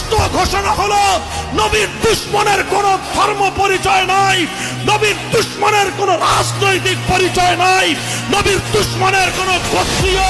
স্পষ্ট ঘোষণা হলো, নবীর দুশ্মনের কোন ধর্ম পরিচয় নাই, নবীর দুশ্মনের কোন রাজনৈতিক পরিচয় নাই, নবীর দুশ্মনের কোন গোত্রীয়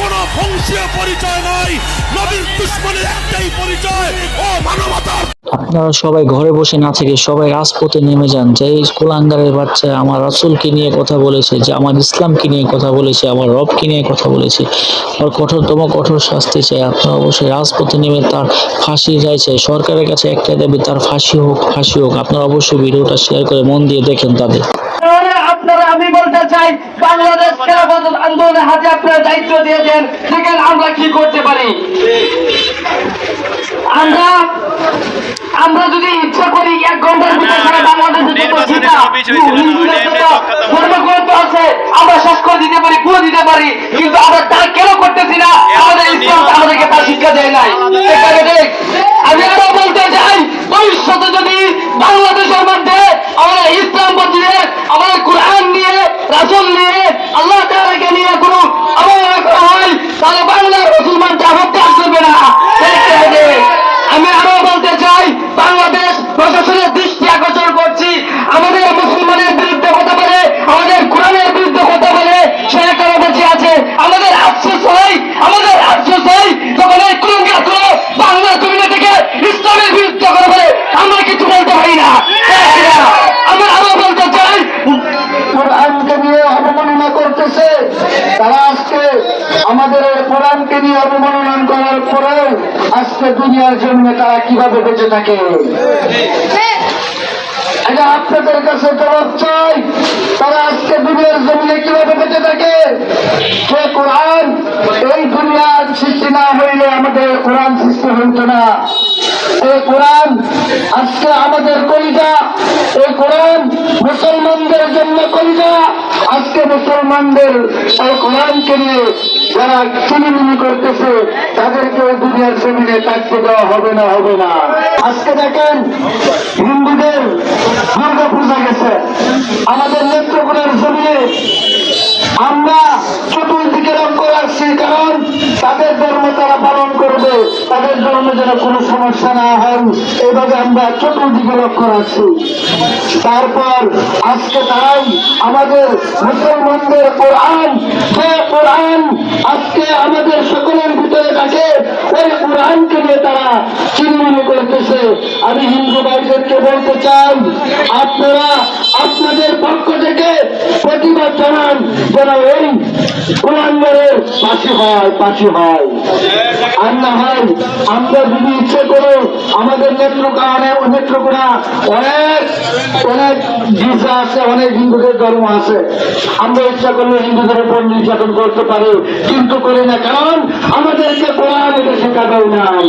কোনো বংশীয় পরিচয় নাই। নবীর দুশ্মনের একটাই পরিচয় ও মানবতার আপনারা সবাই ঘরে বসে না থেকে সবাই রাজপথে নেমে যান। যে এই কুলাঙ্গারের বাচ্চা আমার রাসূলকে নিয়ে কথা বলেছে যে আমার ইসলামকে নিয়ে কথা বলেছে আমার রবকে নিয়ে কথা বলেছে আর কঠোরতম কঠোর শাস্তি চাই। আপনারা অবশ্যই রাজপথে নেমে তার ফাঁসি চাইছে সরকারের কাছে একটা দাবি তার ফাঁসি হোক ফাঁসি হোক। আপনারা অবশ্যই ভিডিওটা শেয়ার করে মন দিয়ে দেখেন তাদের। আপনারা আমি বলতে চাই বাংলাদেশ খেলাফত আন্দোলনের হাতে আপনারা দায়িত্ব দিয়েছেন দেখেন আমরা কি করতে পারি। আমরা আমরা যদি ইচ্ছা করি এক ঘণ্টার ভিতরে সারা বাংলাদেশে যত সীতা হিন্দুদের যত ধর্মগ্রন্থ আছে আমরা শেষ করে দিতে পারি পুরো দিতে পারি কিন্তু আমরা তা কেন করতেছি না? আমাদের ইসলাম আমাদেরকে তার শিক্ষা দেয় নাই। দেখ আমি আরও বলতে চাই ভবিষ্যতে যদি বাংলাদেশের মধ্যে আমরা ইসলাম বদলে আমাদের কোরআন নিয়ে রাসুল নিয়ে আল্লাহ তাআলাকে নিয়ে কোনো অবহেলা হয় তাহলে বাংলার মুসলমান জাগতে আসবে না দেখতে হবে। আমি আরও বলতে চাই বাংলাদেশ প্রশাসনের দৃষ্টি আকর্ষণ করছি আমাদের মুসলমানের বিরুদ্ধে কথা বলে আমাদের কোরআনের বিরুদ্ধে কথা বলে সে এখনও বেঁচে আছে আমাদের আফসোস হয় আমাদের আফসোস হয় যখন এই কুলঙ্গাগুলো বাংলা জমিনে থেকে ইসলামের বিরুদ্ধে কথা বলে আমরা কিছু বলতে পারি না আমি আরও বলতে চাই কোরআনকে নিয়ে অবমাননা করতেছে তারা আজকে আমাদের এই কোরআনকে নিয়ে অবমাননা করার পরেও আজকে দুনিয়ার জন্য তারা কীভাবে বেঁচে থাকে? এটা আপনাদের কাছে জবাব চাই, তারা আজকে দুনিয়ার জমিনে কীভাবে বেঁচে থাকে? সে কোরআন, এই দুনিয়ার সৃষ্টি না হইলে আমাদের কোরআন সৃষ্টি হইত না। এই কোরআন, আজকে আমাদের কলিজা, এই কোরআন মুসলমানদের জন্য কলিজা। আজকে মুসলমানদের এই কোরআনকে নিয়ে যারা চিনিমিনি করতেছে, তাদেরকে দুনিয়ার জমিনে থাকতে দেওয়া হবে না হবে না। আজকে দেখেন হিন্দুদের দুর্গা পূজা গেছে। আমাদের নেত্রকোনার জমিনে আমরা চতুর্দিকে লক্ষ্য রাখছি, কারণ তাদের ধর্ম ধর্মে যেন কোনো সমস্যা না হয় এইভাবে আমরা চতুর্দিকে লক্ষ্য রাখছি। তারপর আজকে তারাই আমাদের মুসলমানদের কোরআন যে কোরআন আজকে আমাদের সকলের ভিতরে থাকে। ওই কোরআনকে নিয়ে তারা চিন্মনি করতেছে। আমি হিন্দু ভাইদেরকে বলতে চাই, আপনারা আপনাদের পক্ষ থেকে যেন এই কোরআনের পাশে হয় পাশে হয়। আর না হয়, আমরা যদি ইচ্ছে করে আমাদের নেত্রকোনা নেত্রকোনা অনেক অনেক গির্জা আছে, অনেক হিন্দুদের ধর্ম আছে। আমরা ইচ্ছা করলে হিন্দুদের উপর নির্যাতন করতে পারি, কিন্তু করি না, কারণ আমাদেরকে কোরআন এটা শেখা দেয় নাই।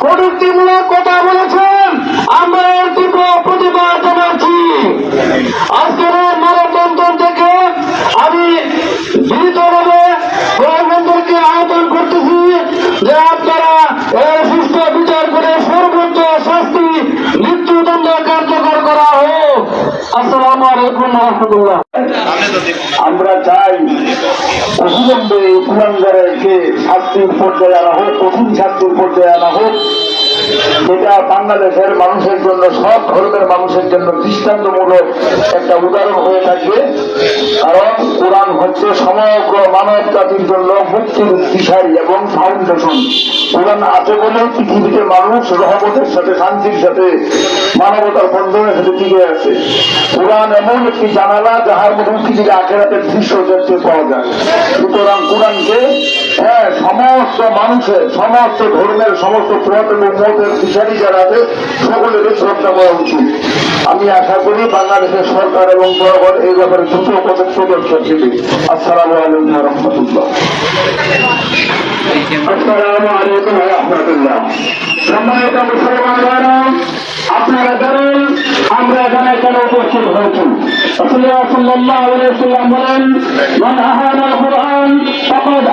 কটূক্তিমূলক কথা বলেছেন। আমরা আসসালামু আলাইকুম রহমতুল্লাহ। আমরা চাই অবিলম্বে এই কুলাঙ্গারকে শাস্তির পর্যায়ে আনা হোক কঠিন শাস্তির পর্যায়ে আনা হোক। যেটা বাংলাদেশের মানুষের জন্য, সব ধর্মের মানুষের জন্য দৃষ্টান্তমূলক একটা উদাহরণ হয়ে থাকবে। কারণ কোরআন হচ্ছে সমগ্র মানব জাতির জন্য মুক্তির দিশারি এবং ফাউন্ডেশন কোরআন আছে বলে পৃথিবীতে মানুষ রহমতের সাথে, শান্তির সাথে, মানবতার বন্ধনের সাথে টিকে আছে। কোরআন এমন একটি জানালা যাহার মধ্যে পৃথিবীর আখেরাতের দৃশ্য দেখতে পাওয়া যায়। সুতরাং কোরআনকে সমস্ত মানুষের, সমস্ত ধর্মের, সমস্ত পুরাতন মতের দিশারি যারা আছে সকলের শ্রদ্ধা করা উচিত। আমি আশা করি বাংলাদেশের সরকার এবং জনগণ এই ব্যাপারে দ্রুত পদক্ষেপ নেবে। আসসালামু আলাইকুম রহমতুল্লাহ। আসসালামু আলাইকুম রহমতুল্লাহ। সম্মানিত মুসলমান আপনারা এখানে কেন উপস্থিত হয়েছি রাসূলুল্লাহ সাল্লাল্লাহু আলাইহি ওয়াসাল্লাম বলেন মান আহানা আল কুরআন ফাকাদ